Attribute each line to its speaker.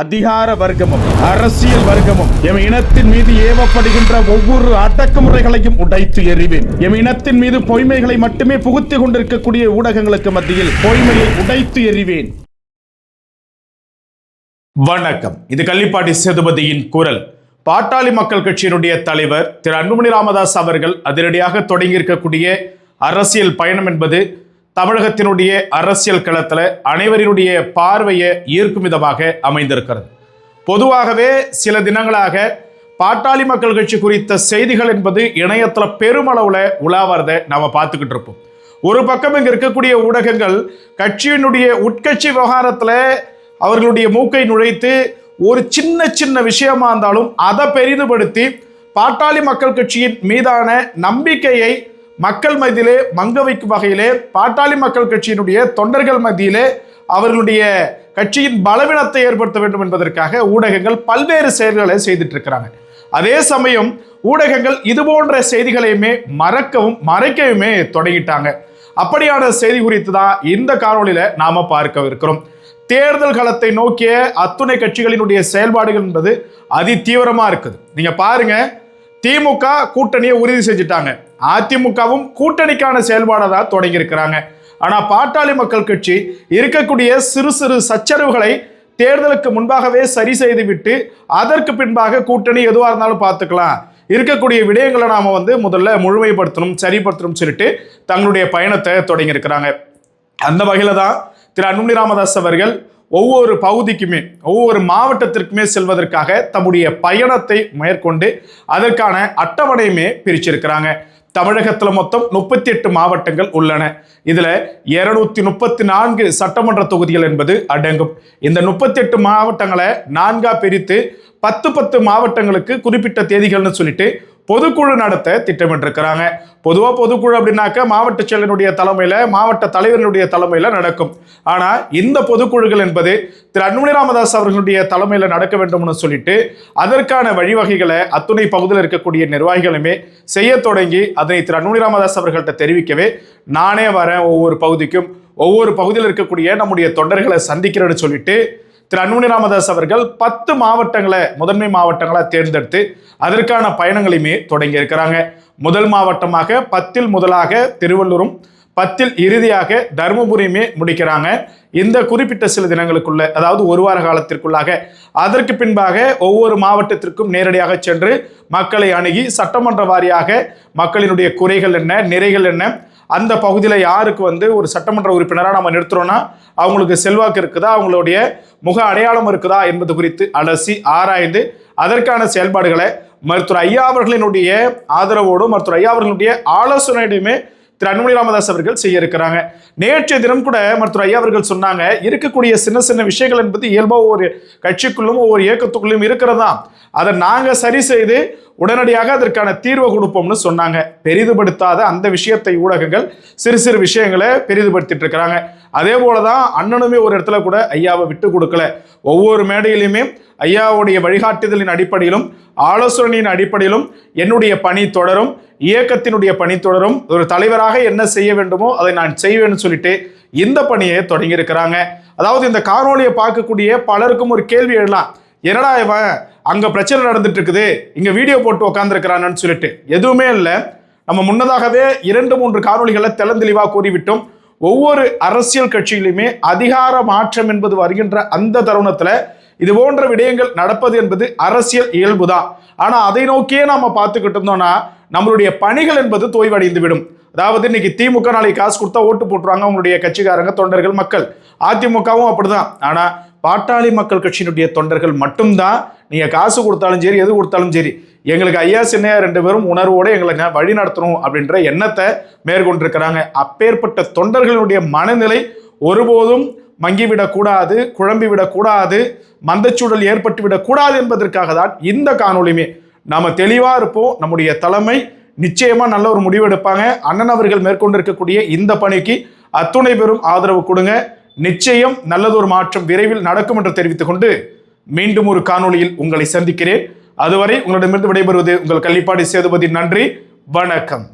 Speaker 1: அதிகார வர்க்கமும் அரசியல் வர்க்கமும் எம் இனத்தின் மீது ஏவப்படுகின்ற ஒவ்வொரு அடக்குமுறைகளையும் உடைத்து எறிவேன். எம் இனத்தின் மீது பொய்மைகளை மட்டுமே புகுத்திக் கொண்டிருக்கக்கூடிய ஊடகங்களுக்கு மத்தியில் பொய்மையை உடைத்து எறிவேன். வணக்கம். இது கள்ளிப்பாட்டி சேதுபதியின் குரல். பாட்டாளி மக்கள் கட்சியினுடைய தலைவர் திரு அன்புமணி ராமதாஸ் அவர்கள் அதிரடியாக தொடங்கியிருக்கக்கூடிய அரசியல் பயணம் என்பது தமிழகத்தினுடைய அரசியல் களத்தில் அனைவரினுடைய பார்வையை ஈர்க்கும் விதமாக அமைந்திருக்கிறது. பொதுவாகவே சில தினங்களாக பாட்டாளி மக்கள் கட்சி குறித்த செய்திகள் என்பது இணையத்தில் பெருமளவில் உலாவறதை நாம் பார்த்துக்கிட்டு இருப்போம். ஒரு பக்கம் இங்கே இருக்கக்கூடிய ஊடகங்கள் கட்சியினுடைய உட்கட்சி விவகாரத்தில் அவர்களுடைய மூக்கை நுழைத்து ஒரு சின்ன சின்ன விஷயமா இருந்தாலும் அதை பெரிதுபடுத்தி பாட்டாளி மக்கள் கட்சியின் மீதான நம்பிக்கையை மக்கள் மத்தியிலே மங்க வைக்கும் வகையிலே பாட்டாளி மக்கள் கட்சியினுடைய தொண்டர்கள் மத்தியிலே அவர்களுடைய கட்சியின் பலவீனத்தை ஏற்படுத்த வேண்டும் என்பதற்காக ஊடகங்கள் பல்வேறு செயல்களை செய்துட்டு இருக்கிறாங்க அதே சமயம் ஊடகங்கள் இது போன்ற செய்திகளையுமே மறக்கவும் மறைக்கவுமே தொடங்கிட்டாங்க. அப்படியான செய்தி குறித்து தான் இந்த காணொலியில நாம பார்க்க இருக்கிறோம். தேர்தல் களத்தை நோக்கிய அத்துணை கட்சிகளினுடைய செயல்பாடுகள் என்பது அதி தீவிரமா இருக்குது. நீங்க பாருங்க திமுக கூட்டணியை உறுதி செஞ்சுட்டாங்க. அதிமுகவும் கூட்டணிக்கான செயல்பாடை தான் தொடங்கியிருக்கிறாங்க. ஆனால் பாட்டாளி மக்கள் கட்சி இருக்கக்கூடிய சிறு சிறு சச்சரவுகளை தேர்தலுக்கு முன்பாகவே சரி செய்துவிட்டு அதற்கு பின்பாக கூட்டணி எதுவாக இருந்தாலும் பார்த்துக்கலாம். இருக்கக்கூடிய விடயங்களை நாம் வந்து முதல்ல முழுமைப்படுத்தணும் சரிப்படுத்தணும் சொல்லிட்டு தங்களுடைய பயணத்தை தொடங்கியிருக்கிறாங்க. அந்த வகையில் தான் திரு அன்புமணி ராமதாஸ் அவர்கள் ஒவ்வொரு பகுதிக்குமே ஒவ்வொரு மாவட்டத்திற்குமே செல்வதற்காக தம்முடைய பயணத்தை மேற்கொண்டு அதற்கான அட்டவணையுமே பிரிச்சிருக்கிறாங்க. தமிழகத்தில் மொத்தம் முப்பத்தி எட்டு மாவட்டங்கள் உள்ளன. இதில் இருநூத்தி முப்பத்தி நான்கு சட்டமன்ற தொகுதிகள் என்பது அடங்கும். இந்த முப்பத்தி எட்டு மாவட்டங்களை நான்கா பிரித்து பத்து பத்து மாவட்டங்களுக்கு குறிப்பிட்ட தேதிகள்னு சொல்லிட்டு பொதுக்குழு நடத்த திட்டமிட்டிருக்கிறாங்க. பொதுவாக பொதுக்குழு அப்படின்னாக்க மாவட்ட செயலனுடைய தலைமையில் மாவட்ட தலைவர்களுடைய தலைமையில் நடக்கும். ஆனால் இந்த பொதுக்குழுக்கள் என்பது திரு அன்புமணி ராமதாஸ் அவர்களுடைய தலைமையில் நடக்க வேண்டும்னு சொல்லிட்டு அதற்கான வழிவகைகளை அத்துணை பகுதியில் இருக்கக்கூடிய நிர்வாகிகளுமே செய்ய தொடங்கி அதனை திரு அன்புமணி ராமதாஸ் அவர்கள்ட்ட தெரிவிக்கவே நானே வரேன் ஒவ்வொரு பகுதிக்கும். ஒவ்வொரு பகுதியில் இருக்கக்கூடிய நம்முடைய தொண்டர்களை சந்திக்கிறேன்னு சொல்லிட்டு திரு அன்புமணி ராமதாஸ் அவர்கள் பத்து மாவட்டங்களை முதன்மை மாவட்டங்களாக தேர்ந்தெடுத்து அதற்கான பயணங்களையுமே தொடங்கி இருக்கிறாங்க. முதல் மாவட்டமாக பத்தில் முதலாக திருவள்ளூரும் பத்தில் இறுதியாக தருமபுரியுமே முடிக்கிறாங்க. இந்த குறிப்பிட்ட சில தினங்களுக்குள்ள அதாவது ஒரு வார காலத்திற்குள்ளாக அதற்கு பின்பாக ஒவ்வொரு மாவட்டத்திற்கும் நேரடியாக சென்று மக்களை அணுகி சட்டமன்ற வாரியாக மக்களினுடைய குறைகள் என்ன நிறைகள் என்ன அந்த பகுதியில் யாருக்கு வந்து ஒரு சட்டமன்ற உறுப்பினராக நம்ம நிறுத்துறோம்னா அவங்களுக்கு செல்வாக்கு இருக்குதா? அவங்களுடைய முக அடையாளம் இருக்குதா என்பது குறித்து அலசி ஆராய்ந்து அதற்கான செயல்பாடுகளை மருத்துவர் ஐயா அவர்களினுடைய ஆதரவோடும் மருத்துவர் ஐயா அவர்களுடைய ஆலோசனையுமே திரு அன்புமணி ராமதாஸ் அவர்கள் செய்ய இருக்கிறாங்க. நேற்றைய தினம் கூட மருத்துவர் ஐயா அவர்கள் சொன்னாங்க இருக்கக்கூடிய சின்ன சின்ன விஷயங்கள் என்பது இயல்பாக ஒவ்வொரு கட்சிக்குள்ளும் ஒவ்வொரு இயக்கத்துக்குள்ளும் இருக்கிறதா? அதை நாங்கள் சரி செய்து உடனடியாக அதற்கான தீர்வை கொடுப்போம்னு சொன்னாங்க. பெரிதுபடுத்தாத அந்த விஷயத்தை ஊடகங்கள் சிறு சிறு விஷயங்களை பெரிதுபடுத்திட்டு இருக்கிறாங்க. அதே போல தான் அண்ணனுமே ஒரு இடத்துல கூட ஐயாவை விட்டு கொடுக்கல. ஒவ்வொரு மேடையிலுமே ஐயாவுடைய வழிகாட்டுதலின் அடிப்படையிலும் ஆலோசனையின் அடிப்படையிலும் என்னுடைய பணி தொடரும். இயக்கத்தினுடைய பணி தொடரும். ஒரு தலைவராக என்ன செய்ய வேண்டுமோ அதை நான் செய்வேன்னு சொல்லிட்டு இந்த பணியை தொடங்கியிருக்கிறாங்க. அதாவது இந்த காணொலியை பார்க்கக்கூடிய பலருக்கும் ஒரு கேள்வி எழலாம். என்னடா இவன்? அங்கே பிரச்சனை நடந்துட்டு இருக்குது இங்கே வீடியோ போட்டு உட்காந்துருக்கிறான்னு சொல்லிட்டு. எதுவுமே இல்லை. நம்ம முன்னதாகவே இரண்டு மூன்று காணொலிகளை தெளந்தெளிவாக கூறிவிட்டோம். ஒவ்வொரு அரசியல் கட்சியிலுமே அதிகார மாற்றம் என்பது வருகின்ற அந்த தருணத்தில் இது போன்ற விடயங்கள் நடப்பது என்பது அரசியல் இயல்புதான். ஆனால் அதை நோக்கியே நாம் பார்த்துக்கிட்டு இருந்தோம்னா நம்மளுடைய பணிகள் என்பது தோய்வடைந்து விடும் அதாவது இன்னைக்கு திமுக நாளைக்கு காசு கொடுத்தா ஓட்டு போட்டுருவாங்க அவங்களுடைய கட்சிக்காரங்க தொண்டர்கள் மக்கள். அதிமுகவும் அப்படிதான். ஆனால் பாட்டாளி மக்கள் கட்சியினுடைய தொண்டர்கள் மட்டும்தான். நீங்க காசு கொடுத்தாலும் சரி எது கொடுத்தாலும் சரி எங்களுக்கு ஐயா சின்னையா ரெண்டு பேரும் உணர்வோடு எங்களை வழி நடத்தணும் அப்படின்ற எண்ணத்தை மேற்கொண்டிருக்கிறாங்க. அப்பேற்பட்ட தொண்டர்களுடைய மனநிலை ஒருபோதும் மங்கிவிடக்கூடாது குழம்பிவிடக்கூடாது மந்தச்சூழல் ஏற்பட்டு விடக்கூடாது என்பதற்காக தான் இந்த காணொளியுமே நாம தெளிவா இருப்போம். நம்முடைய தலைமை நிச்சயமா நல்ல ஒரு முடிவு எடுப்பாங்க அண்ணன் அவர்கள் மேற்கொண்டிருக்கக்கூடிய இந்த பணிக்கு அத்துணை பெரும் ஆதரவு கொடுங்க. நிச்சயம் நல்லதொரு மாற்றம் விரைவில் நடக்கும் என்று தெரிவித்துக் கொண்டு மீண்டும் ஒரு காணொளியில் உங்களை சந்திக்கிறேன். அதுவரை உங்களிடமிருந்து விடைபெறுவது உங்கள் கள்ளிப்பாடி சேதுபதி. நன்றி. வணக்கம்.